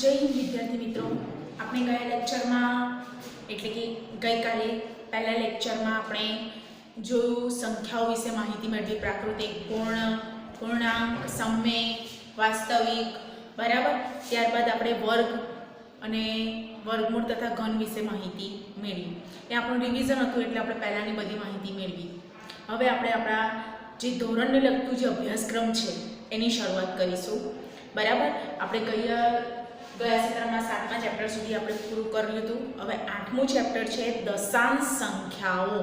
જય હિન્દ, વિદ્યાર્થી મિત્રો. આપણે ગયા લેક્ચરમાં એટલે કે ગઈકાલે પહેલા લેક્ચરમાં આપણે જોયું સંખ્યાઓ વિશે માહિતી મેળવી, પ્રાકૃતિક પૂર્ણ પૂર્ણાંક, સમય, વાસ્તવિક, બરાબર? ત્યારબાદ આપણે વર્ગ અને વર્ગમૂળ તથા ઘન વિશે માહિતી મેળવી. એ આપણું રિવિઝન હતું, એટલે આપણે પહેલાંની બધી માહિતી મેળવી. હવે આપણે આપણા જે ધોરણને લગતું જે અભ્યાસક્રમ છે, એની શરૂઆત કરીશું. બરાબર? આપણે ગયા ગયા સત્રમાં સાતમા ચેપ્ટર સુધી આપણે પૂરું કર્યું હતું હવે આઠમું ચેપ્ટર છે દશાંશ સંખ્યાઓ.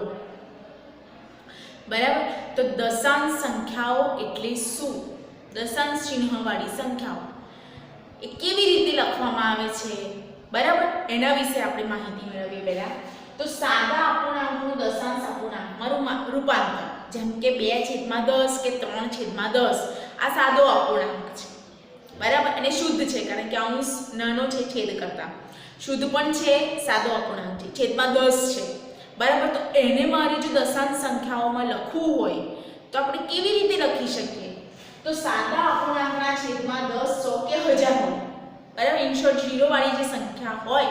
બરાબર? તો દશાંશ સંખ્યાઓ એટલે શું? દશાંશ ચિહ્નવાળી સંખ્યાઓ. એ કેવી રીતે લખવામાં આવે છે? બરાબર? એના વિશે આપણે માહિતી મેળવીએ પહેલાં. તો સાદા અપૂર્ણાંકનું દશાંશ અપૂર્ણાંકમાં રૂપાંતર. જેમ કે બે છેદમાં દસ કે ત્રણ છેદમાં દસ. આ સાદો અપૂર્ણાંક છે. બરાબર? અને શુદ્ધ છે, કારણ કે અંશ નાનો છે, છેદ કરતાં. શુદ્ધ પણ છે, સાદો અપૂર્ણાંક છે. છેદમાં દસ છે. બરાબર? તો એને મારે જો દશાંશ સંખ્યાઓમાં લખવું હોય, તો આપણે કેવી રીતે લખી શકીએ? તો સાદા અપૂર્ણાંકના છેદમાં દસ સો કે હજાર હોય. બરાબર? ઇનશોર્ટ જીરો વાળી જે સંખ્યા હોય,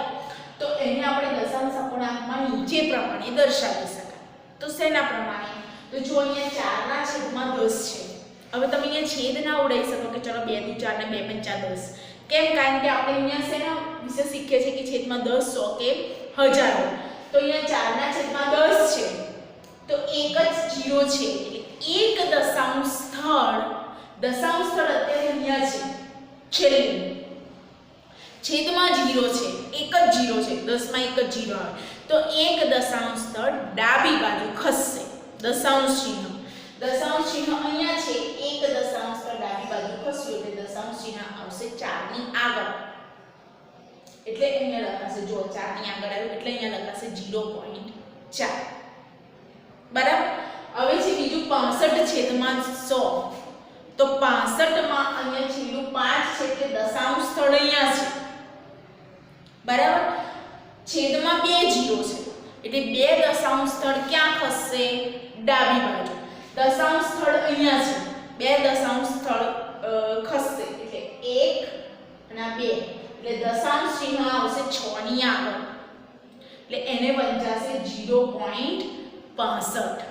તો એને આપણે દશાંશ અપૂર્ણાંકમાં નીચે પ્રમાણે દર્શાવી શકાય. તો શેના પ્રમાણે. તો જો અહીંયા ચારના છેદમાં દસ છે હવે તમે અહીંયા છેદ ના ઉડાવી શકો કે ચલો બે દુ ચાર ને બે પંચા દસ. કેમ? કારણ કે આપણે અહીંયા શેના વિશે શીખીએ છીએ કે છેદમાં દસ સો કે હજાર. તો અહીંયા ચારના છેદમાં દસ છે. તો એક જ જીરો છે. એટલે એક દશાંશ સ્થળ દશાંશ સ્થળ અત્યારે અહીંયા છે. છેલ્લું. છેદમાં જીરો છે. એક જ જીરો છે. દસમાં એક જ જીરો આવે. તો એક દશાંશ સ્થળ ડાબી બાજુ ખસશે. દશાંશ ચિહ્ન. દશાંશ ચિહ્ન અહીંયા છે. એક દશાંશ સ્થળ ડાબી બાજુ ખસ્યું એટલે દશાંશ ચિહ્ન આવશે ચારની આગળ. એટલે અહીંયા લખાશે, જો ચારની આગળ આવ્યું એટલે અહીંયા લખાશે 0.4 બરાબર? હવે છે બીજું 65 છેદમાં 100 તો 65 માં અહીંયા છેલ્લું 5 છે એટલે દશાંશ સ્થળ અહીંયા છે. બરાબર? છેદમાં બે જીરો છે. એટલે બે દશાંશ સ્થળ ક્યાં ખસશે? ડાબી બાજુ. દશાંશ સ્થળ અહીંયા છે. બે દશાંશ સ્થળ ખસશે. એટલે એક અને બે. એટલે દશાંશ ચિહ્ન આવશે 6 ની આગળ. એટલે એને વંચાશે 0.65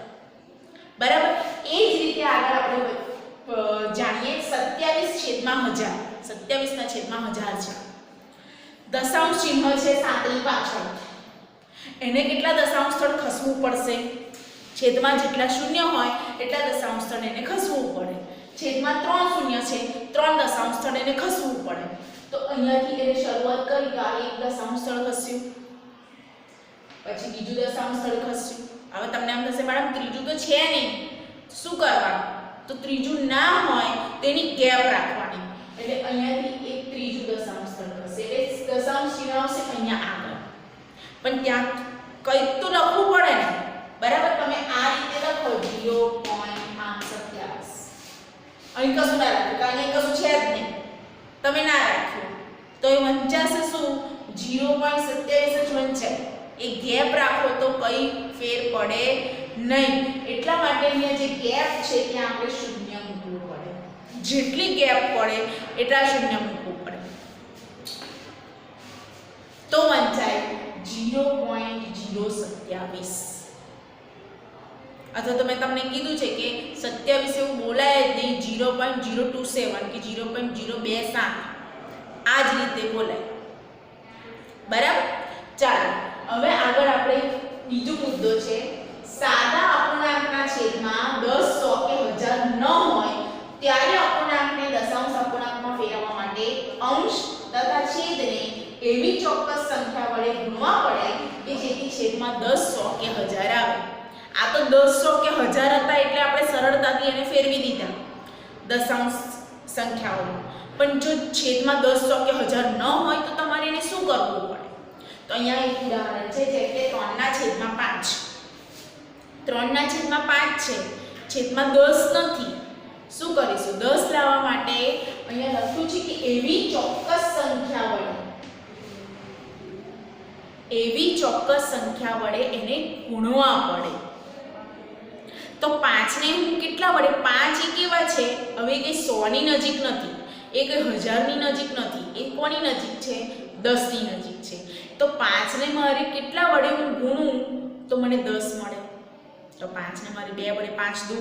બરાબર? એ જ રીતે આગળ આપણે જાણીએ 27 છેદમાં 1000 27 ના છેદમાં 1000 છે. દશાંશ ચિહ્ન છે સાતની પાછળ. એને કેટલા દશાંશ સ્થળ ખસવું પડશે? છેદમાં જેટલા શૂન્ય હોય એટલા દશાંશ સ્થળ એને ખસવું પડે. છેદમાં ત્રણ શૂન્ય છે, ત્રણ દશાંશ સ્થળ એને ખસવું પડે. તો અહીંયાથી એને શરૂઆત કરી તો આ એક દશાંશ સ્થળ ખસ્યું. પછી બીજું દશાંશ સ્થળ ખસ્યું. હવે તમને એમ થશે, મેડમ, ત્રીજું તો છે નહીં. શું કરવાનું? તો ત્રીજું ના હોય તેની કેપ રાખવાની. એટલે અહીંયાથી એક ત્રીજું દશાંશ સ્થળ ખસે. એટલે દશાંશ ચિહ્ન આવશે અહીંયા આગળ. પણ ત્યાં કંઈક તો લખવું પડે ને બરાબર તમે આ રીતે લખો 0.827 અહીં કશું ના રાખ્યું. કારણ કે કશું છે જ નહીં. તમે ના રાખ્યું. તો એ વંચાશે શું? 0.27 જ વંચાય. એ ગેપ રાખો તો કઈ ફેર પડે નહીં. એટલા માટે અહીંયા જે ગેપ છે, ત્યાં આપણે શૂન્ય મૂકવું પડે. જેટલી ગેપ પડે, એટલા શૂન્ય મૂકવું પડે. તો વંચાય. 0.027 અથવા તો મેં તમને કીધું છે કે સત્યાવીસ એવું બોલાય જ નહીં zero point zero two seven કે ઝીરો પોઈન્ટ ઝીરો બે સાત. આ જ રીતે બોલાય. બરાબર? ચાલો, હવે આગળ આપણે બીજો મુદ્દો છે. સાદા અપૂર્ણાંકના છેદમાં દસ સો કે હજાર ન હોય, ત્યારે અપૂર્ણાંકને દશાંશ અપૂર્ણાંકમાં ફેરવવા માટે અંશ તથા છેદને એવી ચોક્કસ સંખ્યા વડે ગુણવા પડે કે જેથી છેદમાં દસ સો કે હજાર આવે. આ તો દસસો કે હજાર હતા એટલે આપણે સરળતાથી એને ફેરવી દીધા. દશાંશ સંખ્યાઓમાં પણ જો છેદમાં દસસો કે હજાર ન હોય તો તમારે એને શું કરવું પડે? તો અહીંયા એક ઉદાહરણ છે જે કે ત્રણના છેદમાં પાંચ. ત્રણના છેદમાં પાંચ છે. છેદમાં દસ નથી. શું કરીશું? દસ લાવવા માટે અહીંયા લખ્યું છે કે એવી ચોક્કસ સંખ્યા વડે, એવી ચોક્કસ સંખ્યા વડે એને ગુણવા પડે. તો પાંચને હું કેટલા વડે? પાંચ એ કેવા છે? હવે કે સોની નજીક નથી. એ કંઈ હજારની નજીક નથી. એ કોની નજીક છે? દસની નજીક છે. તો પાંચને મારે કેટલા વડે હું ગુણું? તો મને દસ મળે. તો પાંચને મારે બે વડે પાંચ દુ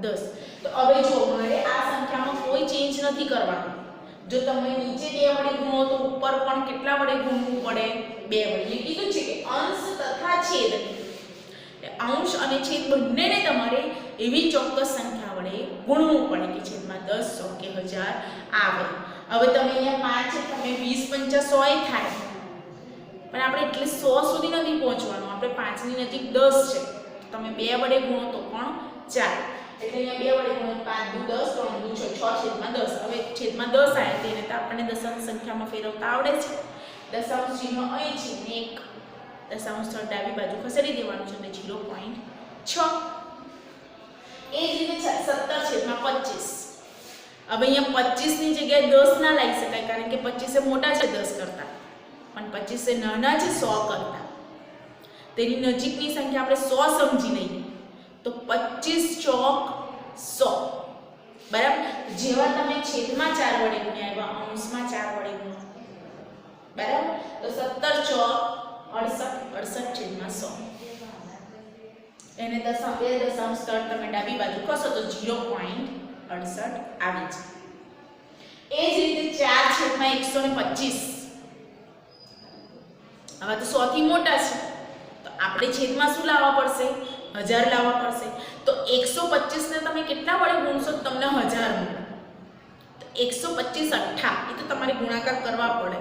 દસ. તો હવે જો મારે આ સંખ્યામાં કોઈ ચેન્જ નથી કરવાનું. જો તમે નીચે બે વડે ગુણો તો ઉપર પણ કેટલા વડે ગુણવું પડે? બે વડે. કીધું છે કે અંશ તથા છેદ. અંશ અને છેદ બંનેને તમારે એવી ચોક્કસ સંખ્યા વડે ગુણવું પડે કે છેદમાં દસ, સો કે હજાર આવે. હવે તમે અહીંયા પાંચ, તમે વીસ, પંચા સો એ થાય. પણ આપણે એટલે સો સુધી નથી પહોંચવાનું. આપણે પાંચની નજીક દસ છે. તમે બે વડે ગુણો તો પણ ચાલે. એટલે અહીંયા બે વડે ગુણો પાંચ દુ દસ, ત્રણ દુ છ છેદમાં દસ. હવે છેદમાં દસ આવે તેને તો આપણને દશાંશ સંખ્યામાં ફેરવતા આવડે છે. દશાંશ ચિહ્ન અહીં છે એક. દશાંશ સ્થળ ડાબી બાજુ ખસેડી દેવાનું છે એટલે ઝીરો પોઈન્ટ છ. એ જ રીતે સત્તર છેદમાં પચીસ. હવે અહીંયા પચીસની જગ્યાએ દસ ના લાવી શકાય, કારણ કે પચીસ એ મોટા છે દસ કરતાં. પણ પચીસ એ નાના છે સો કરતાં. તેની નજીકની સંખ્યા આપણે સો સમજી લઈએ. તો પચીસ ચોક સો. બરાબર? જેવા તમે છેદમાં ચાર વડે ગુણ્યા એવા અંશમાં ચાર વડે ગુણો બરાબર? તો સત્તર ચોક અડસઠ અડસઠ છેદમાં સો. એને દશા બે દશાંશ સ્થળ તમે ડાબી બાજુ ખસો તો ઝીરો પોઈન્ટ અડસઠ આવે છે. એ જ રીતે ચાર છેદમાં એકસો ને પચીસ. આવા તો સો થી મોટા છે. તો આપણે છેદમાં શું લાવવા પડશે? હજાર લાવવા પડશે. તો એકસો પચીસને તમે કેટલા વડે ગુણશો? તમને હજાર મળે. તો એકસો પચીસ અઠ્ઠા. એ તો તમારે ગુણાકાર કરવા પડે.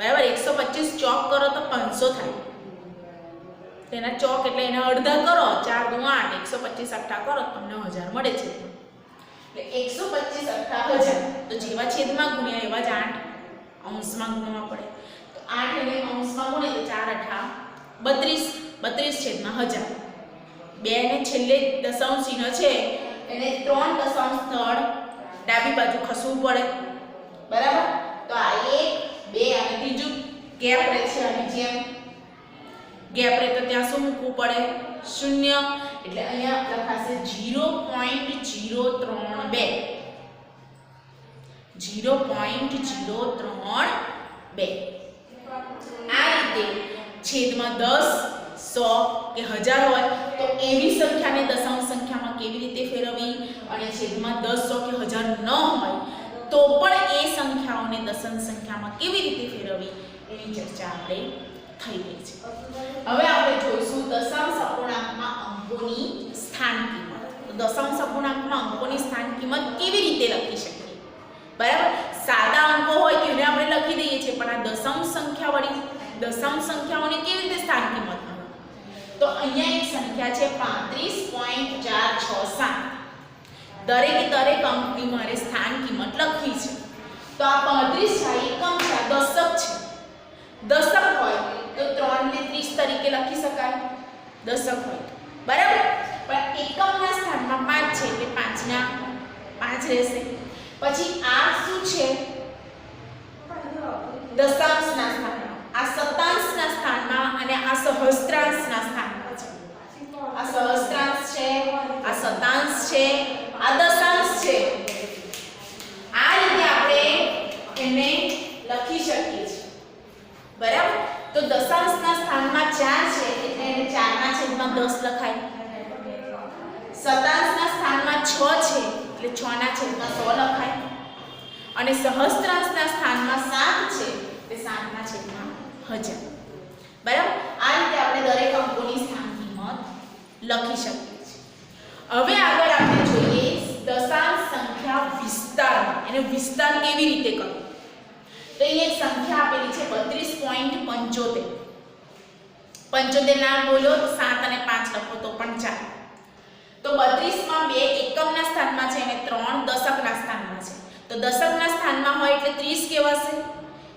બરાબર? એકસો પચીસ ચોક કરો તો પાંચસો થાય. તેના ચોક એટલે એના અડધા કરો ચાર દુ આઠ એકસો પચીસ અઠ્ઠા કરો તમને હજાર મળે છે. એટલે એકસો પચીસ અઠ્ઠા હજાર. તો જેવા છેદમાં ગુણ્યા એવા જ આઠ અંશમાં ગુણવા પડે. તો આઠ એને અંશમાં ગુણે તો ચાર અઠ્ઠા બત્રીસ. બત્રીસ છેદમાં હજાર. બે ને છેલ્લે દશાંશ ચિહ્ન છે. એને ત્રણ દશાંશ સ્થળ ડાબી બાજુ ખસવું પડે. બરાબર? તો આ એક બે અને ગેપ રહે છે અને જેમ ગેપ રહે તો ત્યાં શું મૂકવું પડે? શૂન્ય. એટલે અહીંયા લખાશે ઝીરો પોઈન્ટ બે. આ રીતે છેદમાં દસ, સો કે હજાર હોય તો એવી સંખ્યાને દશાંશ સંખ્યામાં કેવી રીતે ફેરવવી? અને છેદમાં દસ, સો કે હજાર ન હોય તો પણ એ સંખ્યાઓને દશાંશ સંખ્યામાં કેવી રીતે ફેરવવી? એની ચર્ચા આપણે થઈ ગઈ છે. હવે આપણે જોઈશું દશાંશ અપૂર્ણાંકમાં અંકોની સ્થાન કિંમત. તો દશાંશ અપૂર્ણાંકમાં અંકોની સ્થાન કિંમત કેવી રીતે લખી શકીએ? બરાબર? સાદા અંકો હોય તેને આપણે લખી દઈએ છીએ પણ આ દશાંશ સંખ્યાવાળી દશાંશ સંખ્યાઓને કેવી રીતે સ્થાન કિંમત તો અહીંયા એક સંખ્યા છે પાંત્રીસ પોઈન્ટ ચાર છ સાત. દરેકે દરેક અંકની મારે સ્થાન કિંમત લખી છે. તો આ પાંત્રીસ છે આ એકમ છે આ છે દશક હોય તો ત્રણ ને ત્રીસ તરીકે લખી શકાય દશક હોય. બરાબર? પણ એકમના સ્થાનમાં પાંચ છે એટલે પાંચના પાંચ રહેશે. પછી આ શું છે? દશાંશના સ્થાનમાં. આ સતાંશના સ્થાનમાં અને આ સહસ્ત્રાંશના સ્થાનમાં છે. આ સહસ્ત્રાંશ છે, આ સતાંશ છે, આ દશાંશ છે. આ રીતે આપણે એને લખી શકીએ છીએ. બરાબર? તો દશાંશના સ્થાનમાં ચાર છે. એટલે એને 4 ના છેદમાં 10 લખાય. સતાંશના સ્થાનમાં 6 છે, એટલે 6 ના છેદમાં 100 લખાય. અને સહસ્ત્રાંશના સ્થાનમાં 7 છે, એટલે 7 ના છેદમાં 1000 બરાબર? આ રીતે આપણે દરેક અંકોની સ્થાન કિંમત લખી શકીએ છીએ. હવે આગળ આપણે જોઈએ દશાંશ સંખ્યા વિસ્તાર. એને વિસ્તાર કેવી રીતે કરવો તો અહીં એક સંખ્યા આપેલી છે, બત્રીસ પોઈન્ટ પંચોતેર. પંચોતેર ના બોલો સાત અને પાંચ લખો તો પણ ચાર. તો બત્રીસમાં બે એકમના સ્થાનમાં છે અને ત્રણ દશકના સ્થાનમાં છે. તો દશકના સ્થાનમાં હોય એટલે ત્રીસ કહેવાશે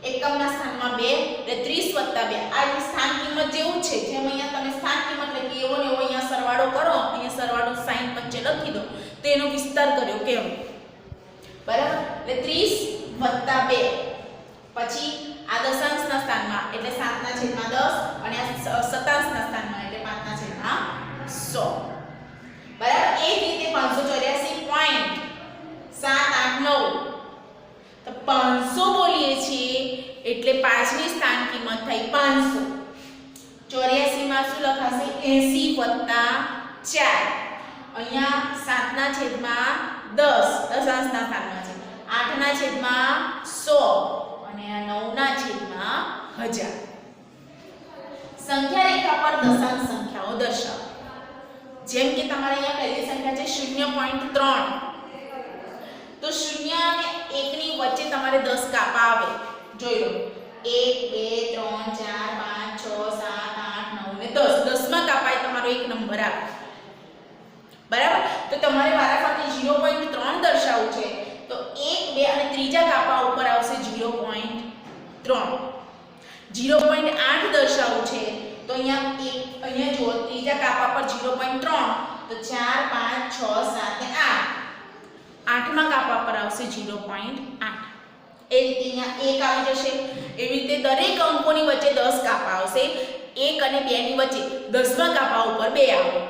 એકમના સ્થાનમાં બે, એટલે ત્રીસ વત્તા બે. આ સ્થાન કિંમત જેવું છે. જેમ અહીંયા તમે સ્થાન કિંમત લખી, એવો ને એવો અહીંયા સરવાળો કરો. અહીંયા સરવાળો સાઈન વચ્ચે લખી દો. તો એનો વિસ્તાર કર્યો કેમ બરાબર? એટલે ત્રીસ વત્તા બે. પછી આ દશાંશના સ્થાનમાં એટલે સાતના છેદમાં દસ અને આ સત્તાવીસના સ્થાનમાં એટલે પાંચના છેદમાં સો બરાબર એ રીતે પાંચસો ચોર્યાસી પોઈન્ટ સાત આઠ નવ તો પાંચસો બોલીએ છીએ એટલે પાંચની સ્થાન કિંમત થઈ પાંચસો ચોર્યાસીમાં શું લખાશે એસી વત્તા ચાર અહીંયા સાતના છેદમાં દસ દશાંશના સ્થાનમાં છે આઠના છેદમાં સો અને આ નવના છેદમાં હજાર. સંખ્યા રેખા પર દશાંશ સંખ્યાઓ દર્શાવો. જેમ કે તમારે અહીંયા પહેલી સંખ્યા છે શૂન્ય પોઈન્ટ ત્રણ. તો શૂન્ય અને એકની વચ્ચે તમારે દસ કાપા આવે. જોઈ લો. એક, બે, ત્રણ, ચાર, પાંચ, છ, સાત, આઠ, નવ ને દસ. દસમાં કાપાય તમારો એક નંબર આવે. બરાબર? તો તમારે વારાફરતી ઝીરો પોઈન્ટ ત્રણ દર્શાવવું છે. તો એક, બે અને ત્રીજા કાપા ઉપર આવશે ઝીરો પોઈન્ટ ત્રણ. ઝીરો પોઈન્ટ આઠ દર્શાવવું છે. તો અહીંયા એક અહીંયા જો ત્રીજા કાપા પર ઝીરો પોઈન્ટ ત્રણ, તો ચાર, પાંચ, છ, સાત ને આઠ. આઠમા કાપા પર આવશે ઝીરો પોઈન્ટ આઠ. એ રીતે અહીંયા એક આવી જશે. એવી રીતે દરેક અંકોની વચ્ચે દસ કાપા આવશે. એક અને બેની વચ્ચે દસમા કાપા ઉપર બે આવો.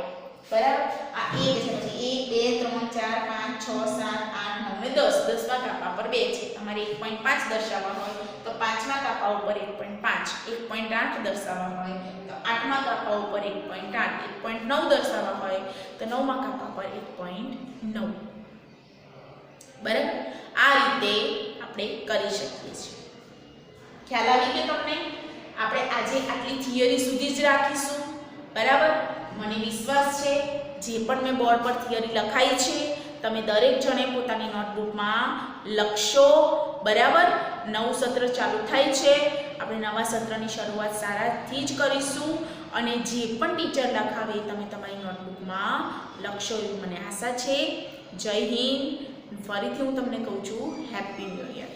બરાબર? આ એક છે એક, બે, ત્રણ, ચાર, પાંચ, છ, સાત આઠ નવ ને દસ, દસમા કાપા પર બે છે. તમારે એક પોઈન્ટ પાંચ દર્શાવવા હોય, તો પાંચમા કાપા ઉપર એક પોઈન્ટ પાંચ, એક પોઈન્ટ આઠ દર્શાવવા હોય, તો આઠમા કાપા ઉપર એક પોઈન્ટ આઠ, એક પોઈન્ટ નવ દર્શાવવા હોય, તો નવમા કાપા પર એક પોઈન્ટ નવ. બરાબર? આ રીતે આપણે કરી શકીએ છીએ. ખ્યાલ આવી ગયો તમને? આપણે આજે આટલી થિયરી સુધી જ રાખીશું. બરાબર? મને વિશ્વાસ છે, જે પણ મેં બોર્ડ પર થિયરી લખાઈ છે તમે દરેક જણે પોતાની નોટબુકમાં લખશો. બરાબર? નવું સત્ર ચાલુ થાય છે. આપણે નવા સત્રની શરૂઆત સારાથી જ કરીશું. અને જે પણ ટીચર લખાવે તમે તમારી નોટબુકમાં લખશો એવી મને આશા છે. જય હિન્દ. ફરીથી હું તમને કહું છું હેપી ન્યૂ યર